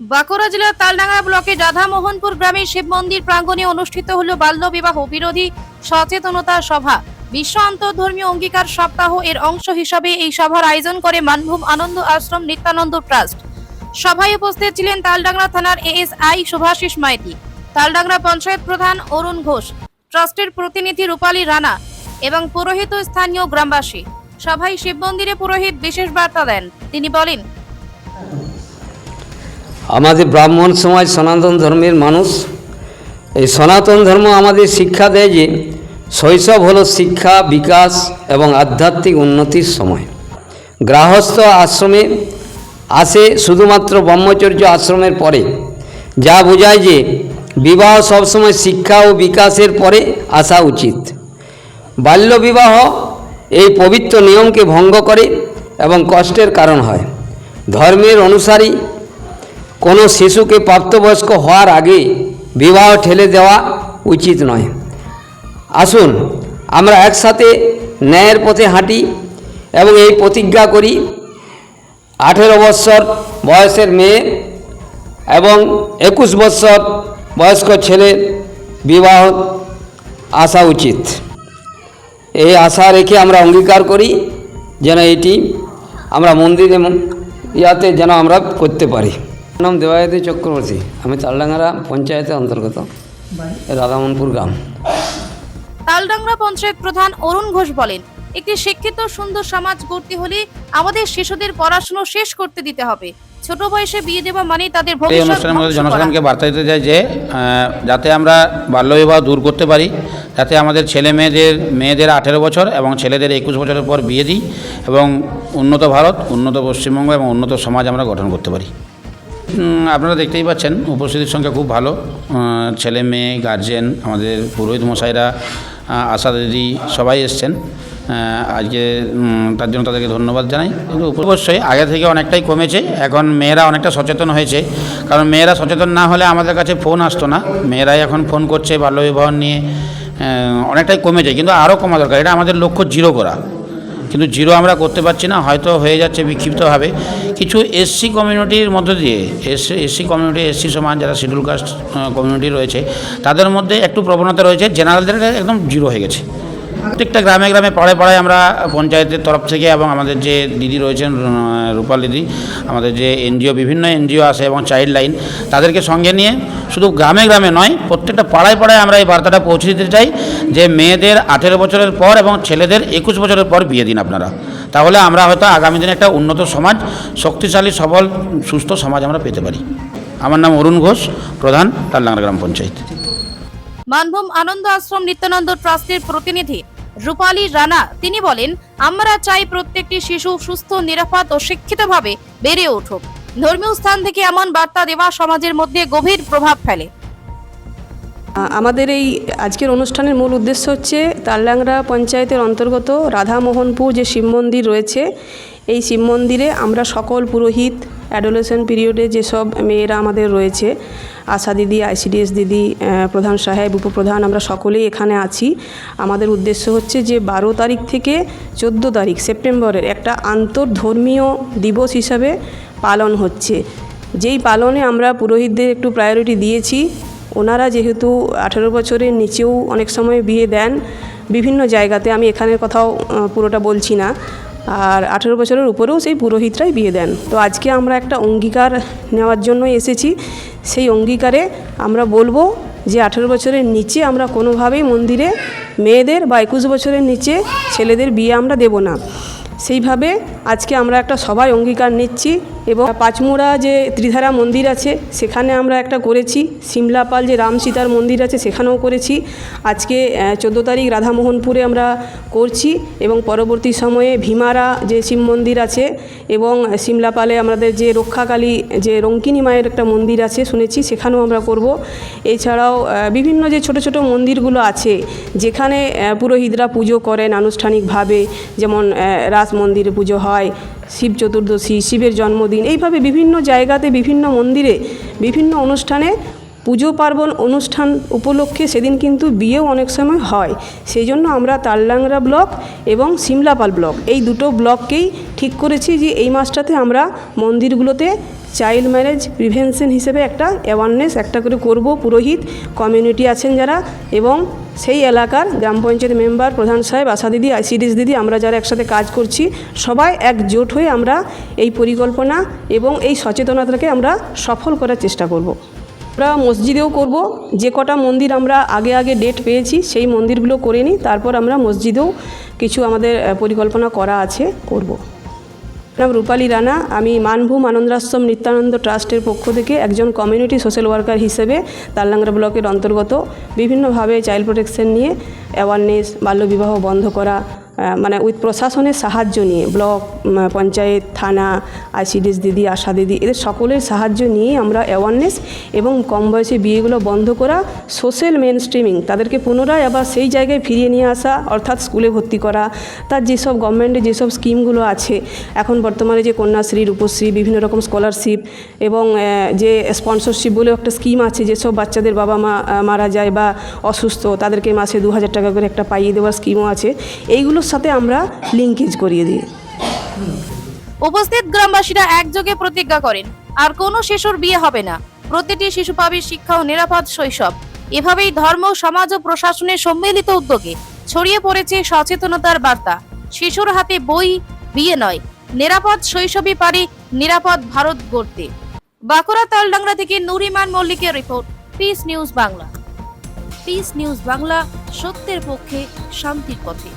বাঁকুড়া জেলার তালডাঙ্গা ব্লকে রাধামোহনপুর গ্রামে শিব মন্দির প্রাঙ্গণে অনুষ্ঠিত হল বাল্য বিবাহ বিরোধী সচেতনতা সভা। বিশ্ব আন্তর্ধর্মীয় অঙ্গীকার সপ্তাহ এর অংশ হিসাবে এই সভার আয়োজন করে মানভূম আনন্দ আশ্রম নিত্যানন্দ ট্রাস্ট। সভায় উপস্থিত ছিলেন তালডাংরা থানার এএসআই শুভাশিস মাইতি তালডাংরা পঞ্চায়েত প্রধান অরুণ ঘোষ, ট্রাস্টের প্রতিনিধি রূপালী রানা এবং পুরোহিত স্থানীয় গ্রামবাসী। সভায় শিব মন্দিরে পুরোহিত বিশেষ বার্তা দেন। তিনি বলেন আমাদের ব্রাহ্মণ সমাজ সনাতন ধর্মের মানুষ। এই সনাতন ধর্ম আমাদের শিক্ষা দেয় যে, শৈশব হলো শিক্ষা, বিকাশ এবং আধ্যাত্মিক উন্নতির সময়। গৃহস্থ আশ্রমে আসে শুধুমাত্র ব্রহ্মচর্য আশ্রমের পরে। যা বোঝায় যে, বিবাহ সবসময় শিক্ষা ও বিকাশের পরে আসা উচিত। বাল্যবিবাহ এই পবিত্র নিয়মকে ভঙ্গ করে এবং কষ্টের কারণ হয়। ধর্মের অনুসারী কোনো শিশুকে প্রাপ্তবয়স্ক হওয়ার আগে বিবাহ ঠেলে দেওয়া উচিত নয়। আসুন, আমরা একসাথে ন্যায়ের পথে হাঁটি এবং এই প্রতিজ্ঞা করি, আঠেরো বৎসর বয়সের মেয়ে এবং একুশ বৎসর বয়স্ক ছেলের বিবাহ আসা উচিত। এই আশা রেখে আমরা অঙ্গীকার করি যেন এটি আমরা মন্দিরে ইয়াতে যেন আমরা করতে পারি। নাম দেবায়তী চক্রবর্তী। আমি তালডাঙ্গারা পঞ্চায়েতের অন্তর্গত। রাধামনপুর গ্রাম। তালডাংরা পঞ্চায়েত প্রধান অরুণ ঘোষ বলেন একটি শিক্ষিত সুন্দর সমাজ গড়তে হলে আমাদের শিশুদের পড়াশোনা শেষ করতে দিতে হবে। ছোট বয়সে বিয়ে দেওয়া মানে তাদের এই অনুষ্ঠানের মধ্যে জনসাধারণকে বার্তা দিতে চাই যে যাতে আমরা বাল্যবিবাহ দূর করতে পারি যাতে আমাদের ছেলে মেয়েদের মেয়েদের আঠেরো বছর এবং ছেলেদের একুশ বছরের পর বিয়ে দিই এবং উন্নত ভারত উন্নত পশ্চিমবঙ্গ এবং উন্নত সমাজ আমরা গঠন করতে পারি। আপনারা দেখতেই পাচ্ছেন, উপস্থিতির সংখ্যা খুব ভালো। ছেলে, মেয়ে গার্জেন আমাদের পুরোহিত মশাইরা আশা দিদি সবাই এসছেন। আজকে তার জন্য তাদেরকে ধন্যবাদ জানাই। কিন্তু অবশ্যই আগে থেকে অনেকটাই কমেছে, এখন মেয়েরা অনেকটা সচেতন হয়েছে। কারণ মেয়েরা সচেতন না হলে আমাদের কাছে ফোন আসতো না। মেয়েরাই এখন ফোন করছে, বাল্যবিবাহ নিয়ে অনেকটাই কমেছে, কিন্তু আরও কমা দরকার। এটা আমাদের লক্ষ্য জিরো করা। কিন্তু জিরো আমরা করতে পারছি না, হয়তো হয়ে যাচ্ছে বিক্ষিপ্তভাবে। কিছু এসসি কমিউনিটির মধ্য দিয়ে এসসি এসসি কমিউনিটি এসসি সমান যারা শিডিউল কাস্ট কমিউনিটি রয়েছে, তাদের মধ্যে একটু প্রবণতা রয়েছে জেনারেলদের একদম জিরো হয়ে গেছে। প্রত্যেকটা গ্রামে গ্রামে পাড়ায় পাড়ায় আমরা পঞ্চায়েতের তরফ থেকে এবং আমাদের যে দিদি রয়েছেন রূপাল দিদি, আমাদের যে এনজিও, বিভিন্ন এনজিও আছে এবং চাইল্ড লাইন, তাদেরকে সঙ্গে নিয়ে শুধু গ্রামে গ্রামে নয়, প্রত্যেকটা পাড়ায় পাড়ায় আমরা এই বার্তাটা পৌঁছে দিতে চাই যে মেয়েদের আঠেরো বছরের পর এবং ছেলেদের একুশ বছরের পর বিয়ে দিন আপনারা। তাহলে আমরা হয়তো আগামী দিনে একটা উন্নত সমাজ, শক্তিশালী, সবল, সুস্থ সমাজ আমরা পেতে পারি। আমার নাম অরুণ ঘোষ, প্রধান তাল্লাঙ্গা গ্রাম পঞ্চায়েত। মানভূম আনন্দ আশ্রম নিত্যানন্দ ট্রাস্টের প্রতিনিধি রূপালী রানা, তিনি বলেন, আমরা চাই প্রত্যেকটি শিশু সুস্থ, নিরাপদ ও শিক্ষিতভাবে বেড়ে উঠুক। ধর্মীয় স্থান থেকে এমন বার্তা দেওয়া সমাজের মধ্যে গভীর প্রভাব ফেলে। আমাদের এই আজকের অনুষ্ঠানের মূল উদ্দেশ্য হচ্ছে তালডাংরা পঞ্চায়েতের অন্তর্গত রাধামোহনপুর যে শিব মন্দির রয়েছে, এই শিব মন্দিরে আমরা সকল পুরোহিত, অ্যাডোলেশন পিরিয়ডে যেসব মেয়েরা আমাদের রয়েছে আশা দিদি, আইসিডিএস দিদি প্রধান সাহেব, উপপ্রধান, আমরা সকলেই এখানে আছি। আমাদের উদ্দেশ্য হচ্ছে যে বারো তারিখ থেকে চোদ্দ তারিখ সেপ্টেম্বরের একটা আন্তর্ধর্মীয় দিবস হিসাবে পালন হচ্ছে। যেই পালনে আমরা পুরোহিতদের একটু প্রায়োরিটি দিয়েছি, ওনারা যেহেতু আঠেরো বছরের নিচেও অনেক সময় বিয়ে দেন, বিভিন্ন জায়গাতে, আমি এখানের কথাও পুরোটা বলছি না। আর আঠেরো বছরের উপরেও সেই পুরোহিতরাই বিয়ে দেন। তো আজকে আমরা একটা অঙ্গীকার নেওয়ার জন্য এসেছি। সেই অঙ্গীকারে আমরা বলব যে আঠেরো বছরের নিচে আমরা কোনোভাবেই মন্দিরে মেয়েদের বা একুশ বছরের নিচে ছেলেদের বিয়ে আমরা দেব না। সেইভাবে আজকে আমরা একটা সবাই অঙ্গীকার নিচ্ছি এবং পাঁচমুড়া যে ত্রিধারা মন্দির আছে, সেখানে আমরা একটা করেছি। সিমলাপাল যে রাম সীতার মন্দির আছে, সেখানেও করেছি। আজকে চোদ্দ তারিখ রাধামোহনপুরে আমরা করছি এবং পরবর্তী সময়ে ভীমারা যে শিব মন্দির আছে এবং সিমলাপালে আমাদের যে রক্ষাকালী যে রঙ্কিনী মায়ের একটা মন্দির আছে, শুনেছি, সেখানেও আমরা করব। এছাড়াও বিভিন্ন যে ছোট ছোট মন্দিরগুলো আছে, যেখানে পুরোহিতরা পুজো করেন আনুষ্ঠানিকভাবে, যেমন রাস মন্দিরে পুজো হয়, শিব চতুর্দশী, শিবের জন্মদিন, এইভাবে বিভিন্ন জায়গাতে বিভিন্ন মন্দিরে, বিভিন্ন অনুষ্ঠানে পুজো পার্বণ অনুষ্ঠান উপলক্ষে সেদিন কিন্তু বিয়েও অনেক সময় হয়। সেই জন্য আমরা তালডাংরা ব্লক এবং সিমলাপাল ব্লক এই দুটো ব্লককেই ঠিক করেছি যে এই মাসটাতে আমরা মন্দিরগুলোতে চাইল্ড ম্যারেজ প্রিভেনশন হিসেবে একটা অ্যাওয়ারনেস একটা করে করব। পুরোহিত কমিউনিটি আছেন যারা এবং সেই এলাকার গ্রাম পঞ্চায়েত মেম্বার, প্রধান সাহেব, আশা দিদি, আইসিডিএস দিদি, আমরা যারা একসাথে কাজ করছি, সবাই একজোট হয়ে আমরা এই পরিকল্পনা এবং এই সচেতনতাকে আমরা সফল করার চেষ্টা করব। আমরা মসজিদেও করব। যে কটা মন্দির আমরা আগে আগে ডেট পেয়েছি, সেই মন্দিরগুলো করে নিই। তারপর আমরা মসজিদেও কিছু আমাদের পরিকল্পনা করা আছে, করব। নাম রূপালী রানা। আমি মানভূম আনন্দাশ্রম নিত্যানন্দ ট্রাস্টের পক্ষ থেকে একজন কমিউনিটি সোশ্যাল ওয়ার্কার হিসেবে তাললাংরা ব্লকের অন্তর্গত বিভিন্নভাবে চাইল্ড প্রোটেকশন নিয়ে অ্যাওয়ারনেস বাল্যবিবাহ বন্ধ করা মানে উইথ প্রশাসনের সাহায্য নিয়ে, ব্লক পঞ্চায়েত, থানা, আইসিডিএস দিদি, আশা দিদি, এদের সকলের সাহায্য নিয়ে আমরা অ্যাওয়ারনেস এবং কম বয়সে বিয়েগুলো বন্ধ করা সোশ্যাল মেন স্ট্রিমিং তাদেরকে পুনরায় আবার সেই জায়গায় ফিরিয়ে নিয়ে আসা, অর্থাৎ স্কুলে ভর্তি করা, তার যেসব গভর্নমেন্টের যেসব স্কিমগুলো আছে, এখন বর্তমানে যে কন্যাশ্রী, রূপশ্রী, বিভিন্ন রকম স্কলারশিপ এবং যে স্পন্সরশিপ বলেও একটা স্কিম আছে, যেসব বাচ্চাদের বাবা মা মারা যায় বা অসুস্থ, তাদেরকে মাসে দু হাজার টাকা করে একটা পাইয়ে দেওয়ার স্কিমও আছে এইগুলোর সাথে আমরা লিঙ্কেজ করিয়ে দিই। উপস্থিত গ্রামবাসীরা একযোগে প্রতিজ্ঞা করেন, আর কোনো শিশুর বিয়ে হবে না। প্রতিটি শিশু পাবে শিক্ষা ও নিরাপদ শৈশব। এভাবেই ধর্ম, সমাজ ও প্রশাসনের সম্মিলিত উদ্যোগে ছড়িয়ে পড়েছে সচেতনতার বার্তা। শিশুর হাতে বই, বিয়ে নয়, নিরাপদ শৈশবই পারে নিরাপদ ভারত গড়তে। বাঁকুড়া তালডাংরা থেকে নুরিমান মল্লিকের report peace news Bangla peace news Bangla সত্যের পক্ষে শান্তির পথে।